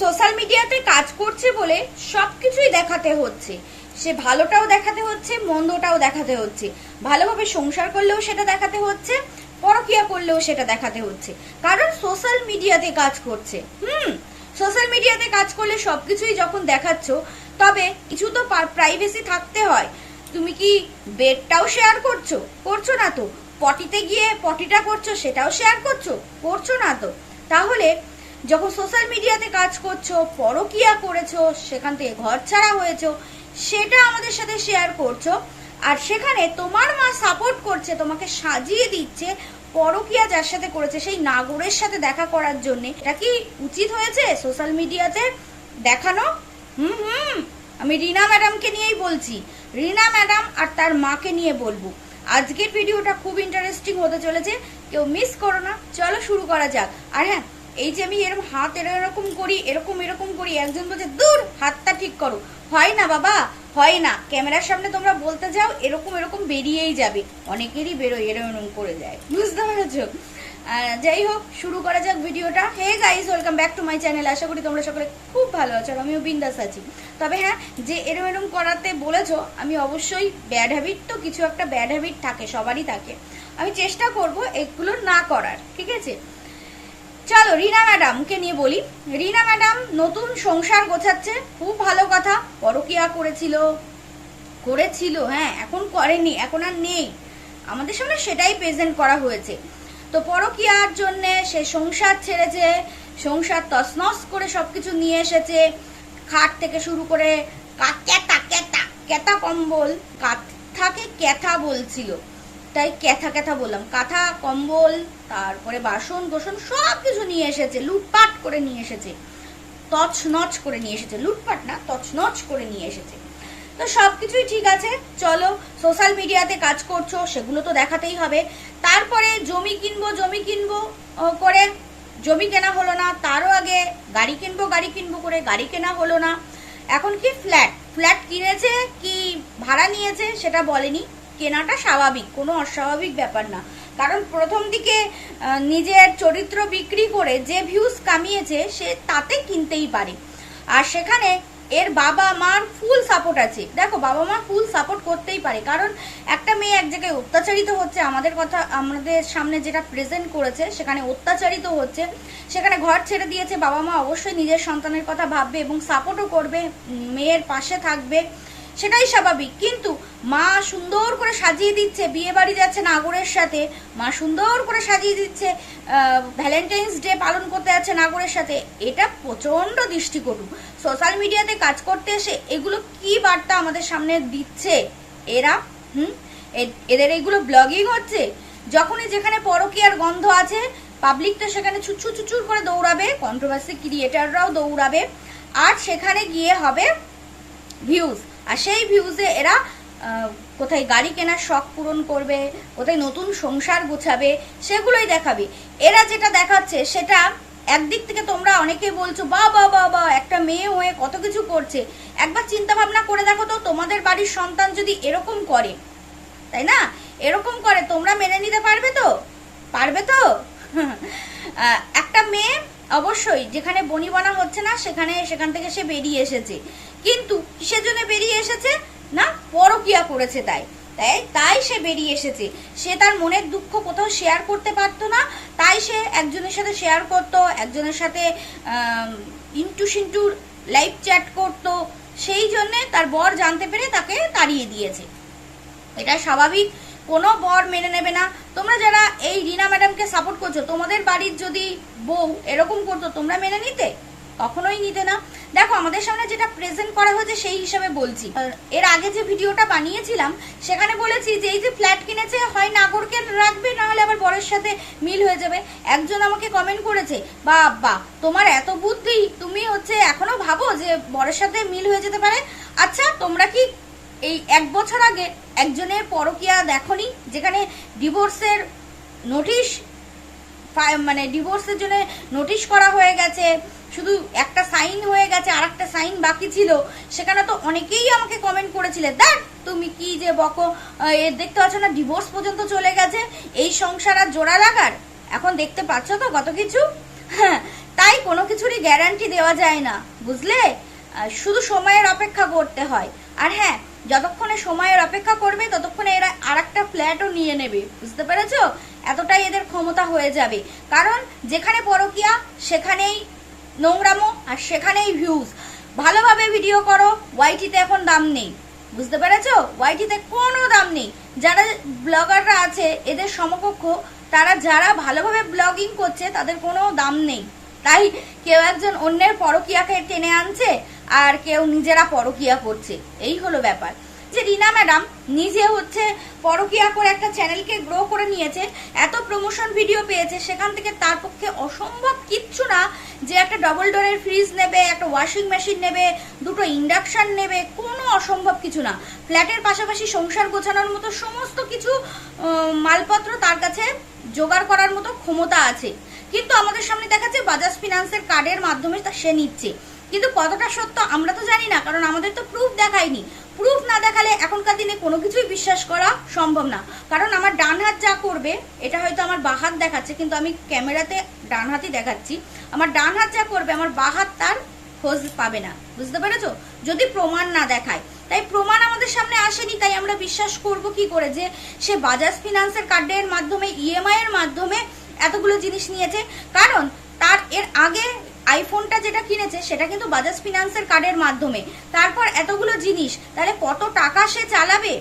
Social মিডিয়াতে কাজ করছে বলে সব কিছুই দেখাতে হচ্ছে। সে ভালোটাও দেখাতে হচ্ছে, মন্দটাও দেখাতে হচ্ছে। ভালোভাবে সংসার করলেও সেটা দেখাতে হচ্ছে, পরকিয়া করলেও সেটা দেখাতে হচ্ছে। কারণ সোশ্যাল মিডিয়াতে কাজ করছে। হুম, সোশ্যাল মিডিয়াতে কাজ করলে সব কিছুই যখন দেখাচ্ছ, তবে কিছু তো প্রাইভেসি থাকতে হয়। তুমি কি বেডটাও শেয়ার করছ? করছ না তো। পটিতে গিয়ে পটিটা করছ, সেটাও শেয়ার করছ? করছ না তো। তাহলে যখন সোশ্যাল মিডিয়াতে কাজ করছ, পরকিয়া করেছ, সেখান থেকে ঘর ছাড়া হয়েছো, সেটা আমাদের সাথে শেয়ার করছ, আর সেখানে তোমার মা সাপোর্ট করছে, তোমাকে সাজিয়ে দিচ্ছে পরকিয়া যার সাথে করেছে, সেই নাগরের সাথে দেখা করার জন্য। এটা কি উচিত হয়েছে সোশ্যাল মিডিয়াতে দেখানো? হুম হুম, আমি রিনা ম্যাডামকে নিয়েই বলছি। রিনা ম্যাডাম আর তার মাকে নিয়ে বলব। আজকের ভিডিওটা খুব ইন্টারেস্টিং হতে চলেছে, কেউ মিস করো না। চলো শুরু করা যাক। আর হ্যাঁ এই যে আমি এরকম হাত এরকম করি, এরকম এরকম করি, একজন বলছে, দূর, হাতটা ঠিক করো। হয় না বাবা, হয় না। ক্যামেরার সামনে তোমরা বলতে যাও, এরকম এরকম বেরিয়েই যাবে। অনেকেরই বেরোয় এরকম করে যায়। বুঝতে পেরেছ? যাই হোক, শুরু করা যাক ভিডিওটা। Hey guys welcome back to my channel আশা করি তোমরা সকলে খুব ভালো আছো আর আমিও বিন্দাস আছি। তবে হ্যাঁ যে এরম এরম করাতে বলেছ, আমি অবশ্যই ব্যাড হ্যাবিট তো কিছু একটা ব্যাড হ্যাবিট থাকে, সবারই থাকে। আমি চেষ্টা করব এগুলো না করার, ঠিক আছে? চলো, রিনা ম্যাডামকে নিয়ে বলি? রিনা ম্যাডাম, নতুন সংসার গোছাচ্ছে, খুব ভালো কথা, পরকিয়া করেছিল। করেছিল হ্যাঁ এখন করেনি, এখন আর নেই। আমাদের সামনে সেটাই প্রেজেন্ট করা হয়েছে। তো পরকিয়ার জন্য সে সংসার ছেড়েছে, সংসার তছনছ করে সবকিছু নিয়ে এসেছে, খাট থেকে শুরু করে কা- ক্যাতা ক্যাতা ক্যাতা কম্বল কাঁথাকে ক্যাথা বলছিল। তাই ক্যাথা ক্যাথা বললাম। কাঁথা, কম্বল, তারপরে বাসন গোসন সব কিছু নিয়ে এসেছে, লুটপাট করে নিয়ে এসেছে। তছনছ করে নিয়ে এসেছে, লুটপাট না, তছনছ করে নিয়ে এসেছে। তো সব কিছুই ঠিক আছে, চলো, সোশ্যাল মিডিয়াতে কাজ করছ, সেগুলো তো দেখাতেই হবে। তারপরে জমি কিনবো জমি কিনবো করে। জমি কেনা হলো না, তারও আগে গাড়ি কিনবো গাড়ি কিনবো করে, গাড়ি কেনা হলো না। এখন কি ফ্ল্যাট ফ্ল্যাট কিনেছে কি ভাড়া নিয়েছে সেটা বলেনি। কেনাটা স্বাভাবিক, কোনো অস্বাভাবিক ব্যাপার না। কারণ প্রথম দিকে নিজের চরিত্র বিক্রি করে যে ভিউজ কামিয়েছে, সে তাতে কিনতেই পারে। আর সেখানে এর বাবা মার ফুল সাপোর্ট আছে। দেখো, বাবা মা ফুল সাপোর্ট করতেই পারে। কারণ একটা মেয়ে এক জায়গায় অত্যাচারিত হচ্ছে, আমাদের কথা, আমাদের সামনে যেটা প্রেজেন্ট করেছে, সেখানে অত্যাচারিত হচ্ছে, সেখানে ঘর ছেড়ে দিয়েছে, বাবা মা অবশ্যই নিজের সন্তানের কথা ভাববে এবং সাপোর্টও করবে মেয়ের পাশে থাকবে। সেটাই স্বাভাবিক। কিন্তু মা সুন্দর করে সাজিয়ে দিচ্ছে, বিয়ে বাড়ি যাচ্ছে নাগরের সাথে। মা সুন্দর করে সাজিয়ে দিচ্ছে ভ্যালেন্টাইন্স ডে পালন করতে যাচ্ছে নাগরের সাথে। এটা প্রচণ্ড দৃষ্টিকটু। সোশ্যাল মিডিয়াতে কাজ করতে এসে এগুলো কি বার্তা আমাদের সামনে দিচ্ছে? এরা, হুম? এদের এগুলো ব্লগিং হচ্ছে? যখনই যেখানে পরকীয়ার গন্ধ আছে পাবলিক তো সেখানে ছুচু চুচুর করে দৌড়াবে কন্ট্রোভার্সি ক্রিয়েটাররাও দৌড়াবে। আর সেখানে গিয়ে হবে ভিউজ আর সেই ভিউজে এরা কোথায় গাড়ি কেনার শখ পূরণ করবে, কোথায় নতুন সংসার গোছাবে, সেগুলোই দেখাবে। এরা যেটা দেখাচ্ছে সেটা একদিক থেকে তোমরা অনেকে বলছো বা বা বা বা একটা মেয়ে হয়ে কত কিছু করছে। একবার চিন্তা ভাবনা করে দেখো তো, তোমাদের বাড়ির সন্তান যদি এরকম করে, তাই না? এরকম করে, তোমরা মেনে নিতে পারবে তো? পারবে তো? একটা মেয়ে অবশ্যই যেখানে বনিবনা হচ্ছে না, সেখানে, সেখান থেকে সে বেরিয়ে এসেছে। কিন্তু কিসের জন্য বেরিয়ে এসেছে? না, পরকিয়া করেছে তাই। তাই তাই সে বেরিয়ে এসেছে। সে তার মনের দুঃখ কোথাও শেয়ার করতে পারতো না। তাই সে একজনের সাথে শেয়ার করতো, একজনের সাথে ইন্টু সিন্টুর লাইভ চ্যাট করতো। সেই জন্যে তার বর জানতে পেরে তাকে তাড়িয়ে দিয়েছে। এটা স্বাভাবিক। কোনো বর মেনে নেবে না। তোমরা যারা এই রিনা ম্যাডামকে সাপোর্ট করছ, তোমাদের বাড়ির যদি বউ এরকম করতো, তোমরা মেনে নিতে? কখনোই নিতে না। দেখো, আমাদের সামনে যেটা প্রেজেন্ট করা হয়েছে সেই হিসাবে বলছি। এর আগে যে ভিডিওটা বানিয়েছিলাম, সেখানে বলেছি যে এই যে ফ্ল্যাট কিনেছে, হয় নাগরকে রাখবে, না হলে আবার বরের সাথে মিল হয়ে যাবে। একজন আমাকে কমেন্ট করেছে, বাবা, তোমার এত বুদ্ধি, তুমি হচ্ছে এখনও ভাবো যে বরের সাথে মিল হয়ে যেতে পারে? আচ্ছা তোমরা কি এই এক বছর আগে একজনের পরকিয়া দেখনি, যেখানে ডিভোর্সের নোটিশ মানে ডিভোর্সের জন্য নোটিশ করা হয়ে গেছে, শুধু একটা সাইন হয়ে গেছে আর একটা সাইন বাকি ছিল, সেখানে তো অনেকেই আমাকে কমেন্ট করেছিলে, দেখ, তুমি কি যে বকো? এ দেখতে পাচ্ছ না ডিভোর্স পর্যন্ত চলে গেছে, এই সংসার আর জোড়া লাগার, এখন দেখতে পাচ্ছ তো কত কিছু? হ্যাঁ তাই কোনো কিছুরই গ্যারান্টি দেওয়া যায় না, বুঝলে? শুধু সময়ের অপেক্ষা করতে হয়, আর হ্যাঁ যতক্ষণে সময়ের অপেক্ষা করবে, ততক্ষণে এরা আর একটা ফ্ল্যাটও নিয়ে নেবে। বুঝতে পেরেছ? এতটাই এদের ক্ষমতা হয়ে যাবে। কারণ যেখানে পরকিয়া, সেখানেই নোংরামো আর সেখানেই ভিউজ ভালোভাবে ভিডিও করো ওয়াইটিতে এখন দাম নেই। বুঝতে পেরেছ? ওয়াইটিতে কোনো দাম নেই। যারা ব্লগাররা আছে, এদের সমকক্ষ, তারা যারা ভালোভাবে ব্লগিং করছে, তাদের কোনো দাম নেই। তাই কেউ একজন অন্যের পরকিয়াকে টেনে আনছে আর কেউ নিজেরা পরকিয়া করছে। এই হলো ব্যাপার। যে রিনা ম্যাডাম নিজে হচ্ছে পরকিয়া করে একটা চ্যানেলকে গ্রো করে নিয়েছে, এত প্রমোশন ভিডিও পেয়েছে, সেখান থেকে তার পক্ষে অসম্ভব কিচ্ছু না যে একটা ডবল ডোরের ফ্রিজ নেবে, একটা ওয়াশিং মেশিন নেবে, দুটো ইন্ডাকশান নেবে, কোনো অসম্ভব কিছু না। ফ্ল্যাটের পাশাপাশি সংসার গোছানোর মতো সমস্ত কিছু মালপত্র তার কাছে জোগাড় করার মতো ক্ষমতা আছে। কিন্তু আমাদের সামনে দেখাচ্ছে বাজাজ ফিনান্সের কার্ডের মাধ্যমে সে নিচ্ছে। কিন্তু কতটা সত্য আমরা তো জানি না, কারণ আমাদের তো প্রুফ দেখায়নি। প্রুফ না দেখালে এখনকার দিনে কোনো কিছুই বিশ্বাস করা সম্ভব না। কারণ আমার ডান হাত যা করবে, এটা হয়তো আমার বাঁ হাত দেখাচ্ছে, কিন্তু আমি ক্যামেরাতে ডান হাতই দেখাচ্ছি। আমার ডান হাত যা করবে, আমার বাঁ হাত তার খোঁজ পাবে না। বুঝতে পেরেছ? যদি প্রমাণ না দেখায়। তাই প্রমাণ আমাদের সামনে আসেনি, তাই আমরা বিশ্বাস করব কি করে যে সে বাজাজ ফিনান্সের কার্ডের মাধ্যমে ইএমআই এর মাধ্যমে এতগুলো জিনিস নিয়েছে। কারণ তার এর আগে আইফোনটা যেটা কিনেছে, সেটা কিন্তু বাজাজ ফিনান্সের কার্ডের মাধ্যমে। তারপর এতগুলো জিনিস, তাহলে কত টাকা সে চালাবে?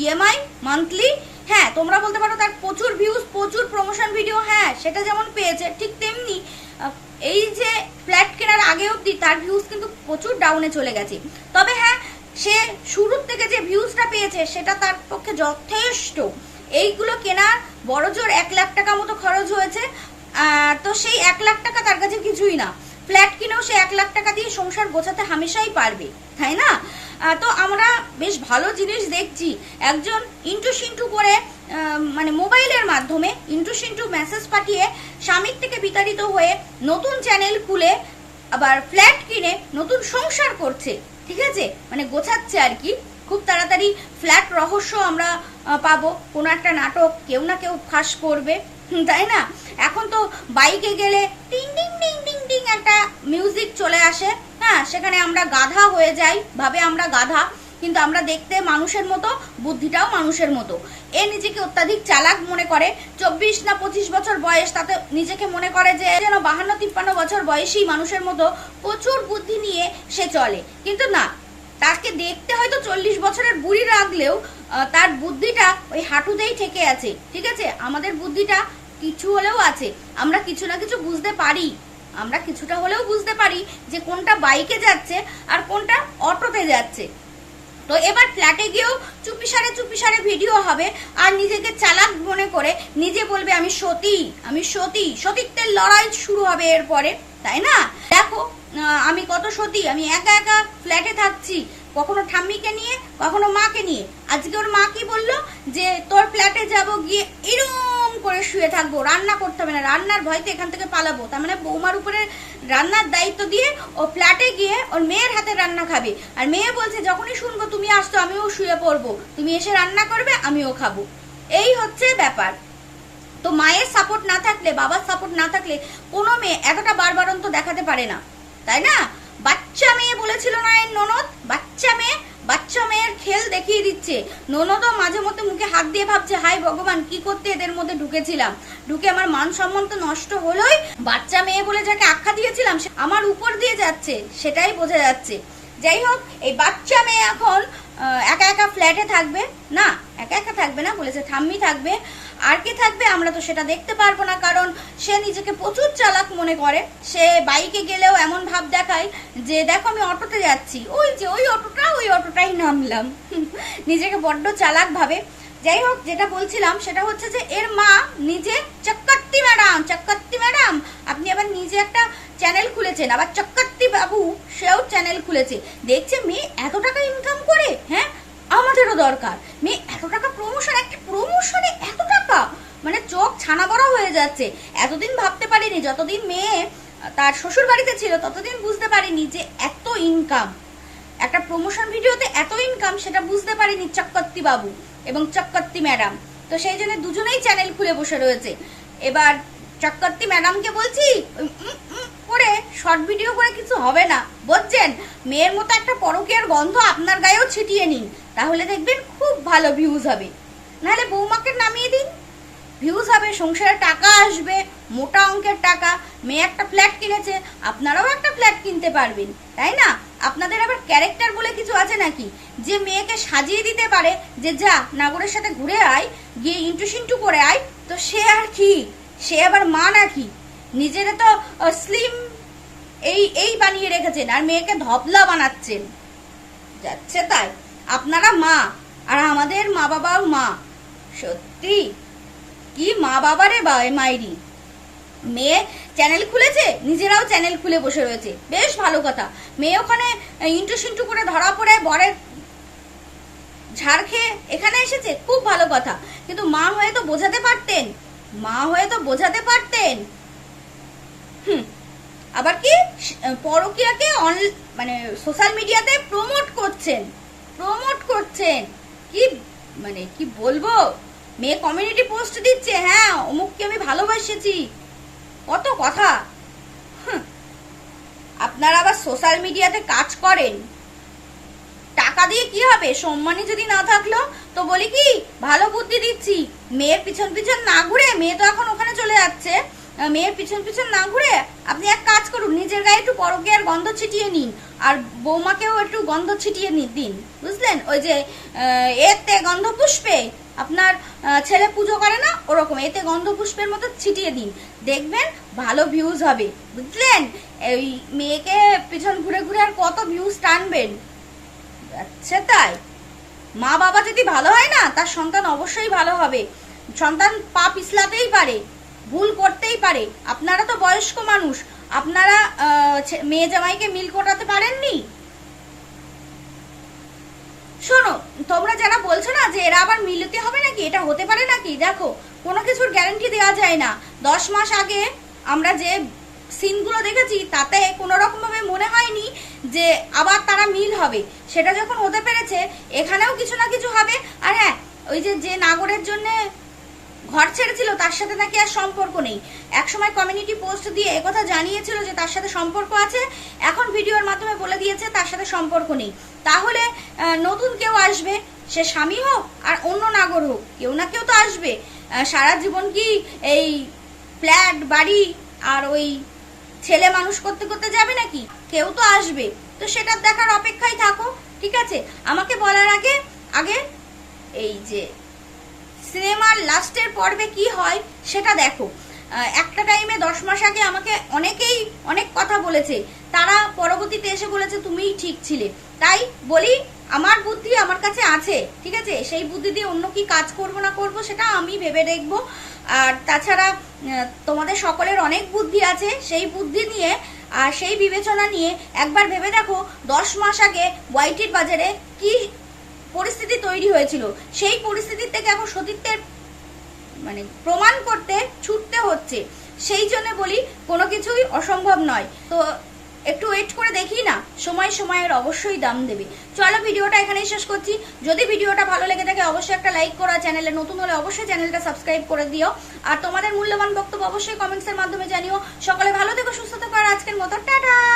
ইএমআই মান্থলি হ্যাঁ তোমরা বলতে পারো তার প্রচুর ভিউজ প্রচুর প্রমোশন ভিডিও হ্যাঁ সেটা যেমন পেয়েছে, ঠিক তেমনি এই যে ফ্ল্যাট কেনার আগে অবধি তার ভিউজ কিন্তু প্রচুর ডাউনে চলে গেছে। তবে হ্যাঁ সে শুরুর থেকে যে ভিউজটা পেয়েছে, সেটা তার পক্ষে যথেষ্ট। এইগুলো কেনার বড় জোর এক লাখ টাকা মতো খরচ হয়েছে তো সেই এক লাখ টাকা তার কাছে কিছুই না। ফ্ল্যাট কিনেও সে এক লাখ টাকা দিয়ে সংসার গোছাতে হামেশাই পারবে, তাই না? তো আমরা বেশ ভালো জিনিস দেখছি। একজন ইন্টু সিন্টু করে মানে মোবাইলের মাধ্যমে ইন্টু সিন্টু মেসেজ পাঠিয়ে স্বামীর থেকে বিতাড়িত হয়ে নতুন চ্যানেল খুলে, আবার ফ্ল্যাট কিনে নতুন সংসার করছে, ঠিক আছে? মানে গোছাচ্ছে আর কি। খুব তাড়াতাড়ি ফ্ল্যাট রহস্য আমরা পাবো। কোনো একটা নাটক কেউ না কেউ ফাঁস করবে। তাই না? এখন তো বাইকে গেলে টিং টিং টিং টিং টিং একটা মিউজিক চলে আসে। হ্যাঁ সেখানে আমরা গাধা হয়ে যাই, ভাবে আমরা গাধা, কিন্তু আমরা দেখতে মানুষের মতো, বুদ্ধিটাও মানুষের মতো। এ নিজেকে অত্যাধিক চালাক মনে করে। চব্বিশ না পঁচিশ বছর বয়স, তাতে নিজেকে মনে করে যে যেন বাহান্ন, তিপ্পান্ন বছর বয়সী মানুষের মতো প্রচুর বুদ্ধি নিয়ে সে চলে। কিন্তু না, তাকে দেখতে হয়তো চল্লিশ বছরের বুড়ি রাখলেও তার বুদ্ধিটা ওই হাঁটুতেই ঠেকে আছে। ঠিক আছে? আমাদের বুদ্ধিটা কিছু হলেও আছে। আমরা কিছু না কিছু বুঝতে পারি। আমরা কিছুটা হলেও বুঝতে পারি যে কোনটা বাইকে যাচ্ছে আর কোনটা অটোতে যাচ্ছে। তো এবার ফ্ল্যাটে গিয়েও চুপিসারে চুপিসারে ভিডিও হবে আর নিজেকে চালাক মনে করে নিজে বলবে, আমি সতী আমি সতী, সতীত্বের লড়াই শুরু হবে এরপরে। তাই না? দেখো আমি কত সতী, আমি একা একা ফ্ল্যাটে থাকছি। কখনো ঠাম্মিকে নিয়ে, কখনো মাকে নিয়ে। আজকে ওর মা কি বলল? যে তোর ফ্ল্যাটে যাব গিয়ে এরম করে শুয়ে থাকব, রান্না করতে হবে না, রান্নার ভয়তে এখান থেকে পালাবো। তার মানে বৌমার উপরে রান্নার দায়িত্ব দিয়ে ও ফ্ল্যাটে গিয়ে ওর মেয়ের হাতে রান্না খাবে। আর মেয়ে বলছে, যখনই শুনব তুমি আসতো আমিও শুয়ে পড়ব। তুমি এসে রান্না করবে, আমিও খাব। এই হচ্ছে ব্যাপার। তো মায়ের সাপোর্ট না থাকলে, বাবার সাপোর্ট না থাকলে কোনো মেয়ে এতটা বারবারন্ত দেখাতে পারে না। তাই না? বাচ্চা মেয়ে বলেছিল না এর ননদ? বাচ্চা মেয়ে বাচ্চা মেয়ের খেল দেখিয়ে দিচ্ছে। ননদও মাঝে মধ্যে মুখে হাত দিয়ে ভাবছে, হাই ভগবান, কি করতে এদের মধ্যে ঢুকেছিলাম? ঢুকে আমার মান সম্মান তো নষ্ট হলোই। বাচ্চা মেয়ে বলে যাকে আখ্যা দিয়েছিলাম আমার উপর দিয়ে যাচ্ছে, সেটাই বোঝা যাচ্ছে। যাই হোক, এই বাচ্চা মেয়ে এখন একা একা ফ্ল্যাটে থাকবে। না, একা একা থাকবে না, বলেছে থাম্মি থাকবে। আর কে থাকবে আমরা তো সেটা দেখতে পারব না, কারণ সে নিজেকে প্রচুর চালাক মনে করে। সে বাইকে গেলেও এমন ভাব দেখায় যে, দেখো, আমি অটোতে যাচ্ছি। ওই যে, ওই অটোটা, ওই অটোটাই নামলাম। নিজেকে বড্ড চালাক ভাবে। যাই হোক, যেটা বলছিলাম সেটা হচ্ছে যে, এর মা নিজে, চক্কর্তি ম্যাডাম চক্কর্তি ম্যাডাম, আপনি আবার নিজে একটা চ্যানেল খুলেছেন। আবার, চক্কর্তি বাবু, সেও চ্যানেল খুলেছে। দেখছে, মেয়ে এত টাকা ইনকাম করে হ্যাঁ? আমাদেরও দরকার। মেয়ে এত টাকা প্রমোশন একটা প্রমোশনে চোখ ছানা বড় হয়ে যাচ্ছে। এতদিন ভাবতে পারিনি, যতদিন মেয়ে তার শ্বশুর বাড়িতে ছিল, ততদিন বুঝতে পারিনি যে এত ইনকাম একটা প্রমোশন ভিডিওতে এত ইনকাম সেটা বুঝতে পারিনি চক্কর্তি বাবু এবং চক্কর্তি ম্যাডাম তো সেই জন্য দুজনেই চ্যানেল খুলে বসে রয়েছে। এবার চক্কর্তি ম্যাডামকে বলছি করে শর্ট ভিডিও করে কিছু হবে না। বুঝছেন মেয়ের মতো একটা পরকীয়ার গন্ধ আপনার গায়েও ছিটিয়ে নিন, তাহলে দেখবেন খুব ভালো ভিউজ হবে। নাহলে বৌমাকে নামিয়ে দিন। ভিউজ হবে, সংসারে টাকা আসবে, মোটা অঙ্কের টাকা, মেয়ে একটা ফ্ল্যাট কিনেছে, আপনারাও একটা ফ্ল্যাট কিনতে পারবেন, তাই না? আপনাদের আবার ক্যারেক্টার বলে কিছু আছে নাকি? যে মেয়েকে সাজিয়ে দিতে পারে, যে যা, নাগরের সাথে ঘুরে আয়, গিয়ে ইন্টু সিন্টু করে আয়, তো সে আর কি? সে আবার মা নাকি? নিজেরা তো স্লিম এই এই বানিয়ে রেখেছেন, আর মেয়েকে ধবলা বানাচ্ছেন। যাচ্ছে তাই। আপনারা মা, আর আমাদের মা বাবাও মা। সত্যি? কি মা বাবারে বা এ মাইরি? মেয়ে চ্যানেল খুলেছে? নিজেরাও চ্যানেল খুলে বসে রয়েছে। বেশ ভালো কথা। মেয়ে ওখানে ইন্টু সিন্টু করে ধরা পড়ে, বরের ঝাড় খেয়ে এখানে এসেছে? খুব ভালো কথা। কিন্তু মা হয়ে তো বোঝাতে পারতেন। মা হয়ে তো বোঝাতে পারতেন। হুম। আবার কি? পরকিয়াকে অন মানে সোশ্যাল মিডিয়াতে প্রমোট করছেন। প্রমোট করছেন। কি মানে কি বলব? মেয়ে কমিউনিটি পোস্ট দিচ্ছে হ্যাঁ অমুককে আমি ভালোবাসেছি। কত কথা। আপনারা আবার সোশ্যাল মিডিয়াতে কাজ করেন। টাকা দিয়ে কি হবে? সম্মানই যদি না থাকল, তো বলি কি, ভালো বুদ্ধি দিচ্ছি। মেয়ের পিছন পিছন না ঘুরে, মেয়ে তো এখন ওখানে চলে যাচ্ছে। মেয়ের পিছন পিছন না ঘুরে, আপনি এক কাজ করুন, নিজের গায়ে একটু পরকীয়ার গন্ধ ছিটিয়ে নিন। আর বৌমাকেও একটু গন্ধ ছিটিয়ে নি- দিন। বুঝলেন? ওই যে এতে গন্ধ পুষ্পে ছেলে পুজো করে না, ওরকম। এতে গন্ধ পুষ্পের মতো ছিটিয়ে দিন। দেখবেন ভালো ভিউজ হবে। বুঝলেন? এই মেয়েকে পিছন ঘুরে ঘুরে আর কত ভিউজ টানবেন। আচ্ছা তাই। মা বাবা যদি ভালো হয় না, তার সন্তান অবশ্যই ভালো হবে। সন্তান পা পিছলাতেই পারে, ভুল করতেই পারে। আপনারা তো বয়স্ক মানুষ। আপনারা মেয়ে জামাইকে মিল করাতে পারেননি? শোনো, তোমরা যারা বলছো না যে এরা আবার মিলতে হবে নাকি, এটা হতে পারে নাকি? দেখো, কোনো কিছুর গ্যারেন্টি দেওয়া যায় না। দশ মাস আগে আমরা যে সিনগুলো দেখেছি, তাতে কোনো রকমভাবে মনে হয়নি যে আবার তারা মিল হবে। সেটা যখন হতে পেরেছে, এখানেও কিছু না কিছু হবে। আর হ্যাঁ ওই যে যে নাগরের জন্যে ঘর ছেড়েছিল, তার সাথে নাকি আর সম্পর্ক নেই। একসময় কমিউনিটি পোস্ট দিয়ে একথা জানিয়েছিল যে তার সাথে সম্পর্ক আছে, এখন ভিডিওর মাধ্যমে বলে দিয়েছে তার সাথে সম্পর্ক নেই। তাহলে নতুন কেউ আসবে? সে স্বামী হোক আর অন্য নাগর হোক, কেউ না কেউ তো আসবে। সারা জীবন কি এই ফ্ল্যাট বাড়ি আর ওই ছেলে মানুষ করতে করতে যাবে নাকি? কেউ তো আসবে। তো সেটা দেখার অপেক্ষায় থাকো, ঠিক আছে? আমাকে বলার আগে আগে এই যে সিনেমার লাস্টের পর্বে কি হয় সেটা দেখো। একটা টাইমে দশ মাস আগে আমাকে অনেকেই অনেক কথা বলেছে। তারা পরবর্তীতে এসে বলেছে, তুমিই ঠিক ছিলে। তাই বলি, আমার বুদ্ধি আমার কাছে আছে, ঠিক আছে? সেই বুদ্ধি দিয়ে অন্য কি কাজ করব না করব সেটা আমি ভেবে দেখব। আর তাছাড়া তোমাদের সকলের অনেক বুদ্ধি আছে। সেই বুদ্ধি নিয়ে আর সেই বিবেচনা নিয়ে একবার ভেবে দেখো, দশ মাস আগে ওয়াইটির বাজারে কি পরিস্থিতি তৈরি হয়েছিল। সেই পরিস্থিতির থেকে এখন সতীত্বের মানে প্রমাণ করতে, ছুটতে হচ্ছে। সেই জন্য বলি, কোনো কিছুই অসম্ভব নয়। তো একটু ওয়েট করে দেখি না, সময় সময়ের অবশ্যই দাম দেবে। চলো ভিডিওটা এখানেই শেষ করছি। যদি ভিডিওটা ভালো লেগে থাকে, অবশ্যই একটা লাইক করা চ্যানেলে নতুন হলে অবশ্যই চ্যানেলটা সাবস্ক্রাইব করে দিও। আর তোমাদের মূল্যবান বক্তব্য অবশ্যই কমেন্টসের মাধ্যমে জানিও। সকলে ভালো থেকো, সুস্থ থেকো, আর আজকের মতো, টাটা!